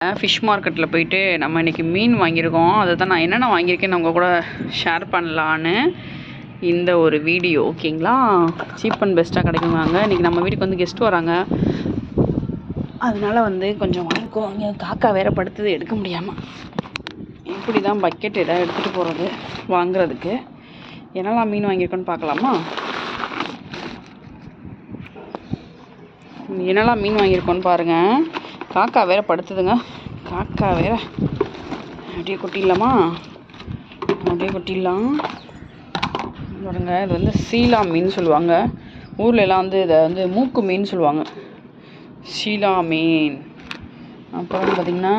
Fish மார்க்கெட்டில் போயிட்டு நம்ம இன்றைக்கி மீன் வாங்கியிருக்கோம். அதை தான் நான் என்னென்ன வாங்கியிருக்கேன்னு உங்கள் கூட ஷேர் பண்ணலான்னு இந்த ஒரு வீடியோ ஓகேங்களா சீப் அண்ட் பெஸ்ட்டாக கிடைக்குவாங்க இன்றைக்கி நம்ம வீட்டுக்கு வந்து கெஸ்ட் வராங்க. அதனால் வந்து கொஞ்சம் வாங்கிக்கோ. காக்கா வேற படுத்தது எடுக்க முடியாமல் இப்படி தான் பக்கெட் எதாவது எடுத்துகிட்டு போகிறது வாங்குறதுக்கு. என்னெல்லாம் மீன் வாங்கியிருக்கோன்னு பார்க்கலாமா? என்னெல்லாம் மீன் வாங்கியிருக்கோன்னு பாருங்கள் காக்கா வேற படுத்துதுங்க. காக்கா வேற அப்படியே கொட்டிடலாமா? அப்படியே கொட்டிடலாம். பாருங்க இது வந்து சீலா மீன் சொல்லுவாங்க. ஊர்ல எல்லாம் வந்து இதை வந்து மூக்கு மீன் சொல்லுவாங்க. ஷீலா மீன். அப்புறம் பார்த்திங்கன்னா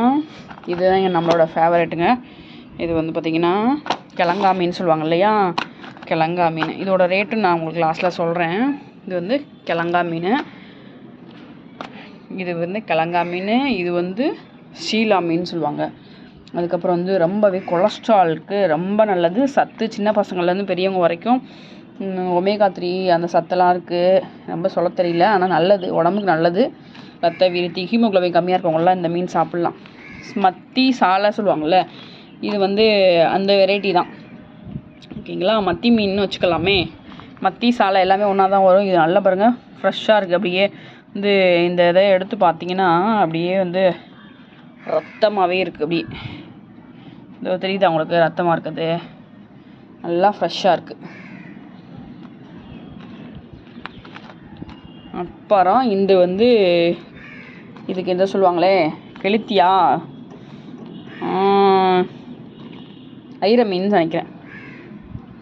இதுதான் நம்மளோட ஃபேவரட்டுங்க இது வந்து பார்த்திங்கன்னா கிழங்கா மீன் சொல்லுவாங்க இல்லையா? கிழங்கா மீன். இதோட ரேட்டு நான் உங்களுக்கு லாஸ்ட்டில் சொல்கிறேன் இது வந்து கிழங்கா மீன். இது வந்து கிழங்கா மீன் இது வந்து ஷீலா மீன் சொல்லுவாங்க. அதுக்கப்புறம் வந்து ரொம்பவே கொலஸ்ட்ராலுக்கு ரொம்ப நல்லது. சத்து சின்ன பசங்கள்லேருந்து பெரியவங்க வரைக்கும் ஒமேகா த்ரீ அந்த சத்தெல்லாம் இருக்குது ரொம்ப சொல்ல தெரியல ஆனால் நல்லது உடம்புக்கு நல்லது. ரத்த விருத்தி ஹீமோக்ளோபின் கம்மியாக இருக்கவங்களாம் இந்த மீன் சாப்பிட்லாம். மத்தி சாலை சொல்லுவாங்கள்ல இது வந்து அந்த வெரைட்டி தான். ஓகேங்களா மத்தி மீன் வச்சுக்கலாமே. மத்தி சாலை எல்லாமே ஒன்றா தான் வரும். இது நல்லா பாருங்கள் ஃப்ரெஷ்ஷாக இருக்குது அப்படியே. வந்து இந்த இதை எடுத்து பார்த்தீங்கன்னா அப்படியே வந்து ரத்தமாகவே இருக்குது அப்படி. இதோ தெரியுதா உங்களுக்கு ரத்தமாக இருக்குது நல்லா ஃப்ரெஷ்ஷாக இருக்குது அப்புறம் இந்த வந்து இதுக்கு எந்த சொல்லுவாங்களே? கெளுத்தியா? ஐர மீன் நினைக்கிறேன்.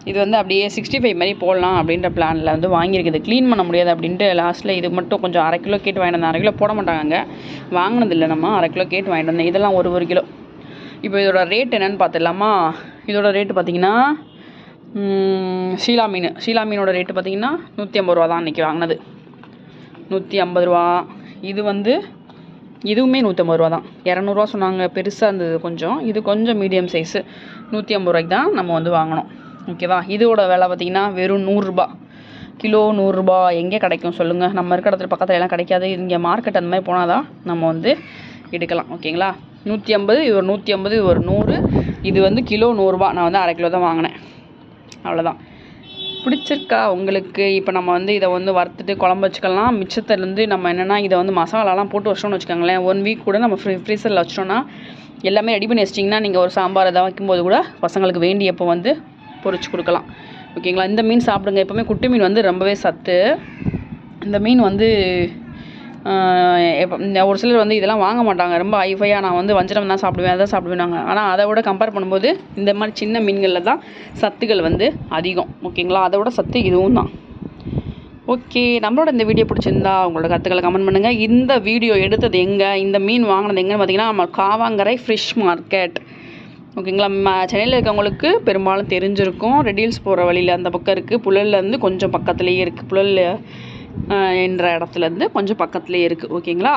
இது வந்து அப்படியே சிக்ஸ்டி ஃபைவ் மாதிரி போடலாம் அப்படின்ற பிளானில் வந்து வாங்கியிருக்குது. க்ளீன் பண்ண முடியாது அப்படின்ட்டு லாஸ்ட்டில் இது மட்டும் கொஞ்சம் அரை கிலோ கேட்டு வாங்கிட்டு வந்தேன். அரை கிலோ போட மாட்டாங்க வாங்கினதில்லை நம்ம. அரை கிலோ கேட்டு வாங்கிட்டு வந்தேன். இதெல்லாம் ஒரு ஒரு கிலோ. இப்போ இதோட ரேட் என்னென்னு பார்த்துடலாமா? இதோட ரேட்டு பார்த்தீங்கன்னா ஷீலா மீன். ஷீலா மீனோட ரேட்டு பார்த்தீங்கன்னா நூற்றி ஐம்பது ரூபா தான் அன்றைக்கி வாங்கினது. நூற்றி ஐம்பது ரூபா. இது வந்து இதுவுமே நூற்றம்பது ரூபா தான். இரநூறுவா சொன்னாங்க. பெருசாக இருந்தது கொஞ்சம். இது கொஞ்சம் மீடியம் சைஸு நூற்றி ஐம்பது ரூபாய்க்கு தான் நம்ம வந்து வாங்கினோம். ஓகேவா? இதோட விலை பார்த்திங்கன்னா வெறும் நூறுரூபா. கிலோ நூறுரூபா எங்கே கிடைக்கும் சொல்லுங்கள் நம்ம இருக்கிற இடத்துல பக்கத்தில் எல்லாம் கிடைக்காது. இங்கே மார்க்கெட் அந்த மாதிரி போனால் தான் நம்ம வந்து எடுக்கலாம். ஓகேங்களா? நூற்றி ஐம்பது இது ஒரு நூற்றி ஐம்பது இது ஒரு நூறு. இது வந்து கிலோ நூறுரூபா. நான் வந்து அரை கிலோ தான் வாங்கினேன். அவ்வளோதான் பிடிச்சிருக்கா? உங்களுக்கு இப்போ நம்ம வந்து இதை வந்து வறுத்துட்டு குழம்பு வச்சுக்கலாம். மிச்சத்துலேருந்து நம்ம என்னென்னா இதை வந்து மசாலாலாம் போட்டு வச்சோம்னு வச்சுக்கோங்களேன். ஒன் வீக் கூட நம்ம ஃப்ரீ ஃப்ரீசரில் வச்சிட்டோன்னா எல்லாமே ரெடி பண்ணி வச்சிட்டிங்கன்னா நீங்கள் ஒரு சாம்பார் எதாவது வைக்கும்போது கூட பசங்களுக்கு வேண்டியப்போ வந்து பொறிச்சு கொடுக்கலாம். ஓகேங்களா? இந்த மீன் சாப்பிடுங்க. எப்போவுமே குட்டி மீன் வந்து ரொம்பவே சத்து. இந்த மீன் வந்து எப்போ ஒரு சிலர் வந்து இதெல்லாம் வாங்க மாட்டாங்க. ரொம்ப ஐஃபையாக நான் வந்து வஞ்சரம் தான் சாப்பிடுவேன். அதான் சாப்பிடுவேனாங்க ஆனால் அதை விட கம்பேர் பண்ணும்போது இந்த மாதிரி சின்ன மீன்களில் தான் சத்துக்கள் வந்து அதிகம். ஓகேங்களா? அதை விட சத்து இதுவும் தான். ஓகே நம்மளோட இந்த வீடியோ பிடிச்சிருந்தா உங்களோட கருத்துக்களை கமெண்ட் பண்ணுங்கள் இந்த வீடியோ எடுத்தது எங்கே? இந்த மீன் வாங்கினது எங்கன்னு பார்த்தீங்கன்னா நம்ம காவாங்கரை ஃபிஷ் மார்க்கெட். ஓகேங்களா? ம சென்னையில் இருக்கவங்களுக்கு பெரும்பாலும் தெரிஞ்சிருக்கும். ரெடில்ஸ் போகிற வழியில் அந்த பக்கம் இருக்குது புழல்லேருந்து கொஞ்சம் பக்கத்துலேயே இருக்குது புழல் என்ற இடத்துலேருந்து கொஞ்சம் பக்கத்துலேயே இருக்குது ஓகேங்களா?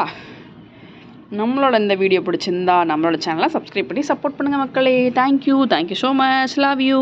நம்மளோட இந்த வீடியோ பிடிச்சிருந்தா நம்மளோட சேனலை சப்ஸ்கிரைப் பண்ணி சப்போர்ட் பண்ணுங்கள் மக்களே. Thank you thank you so much love you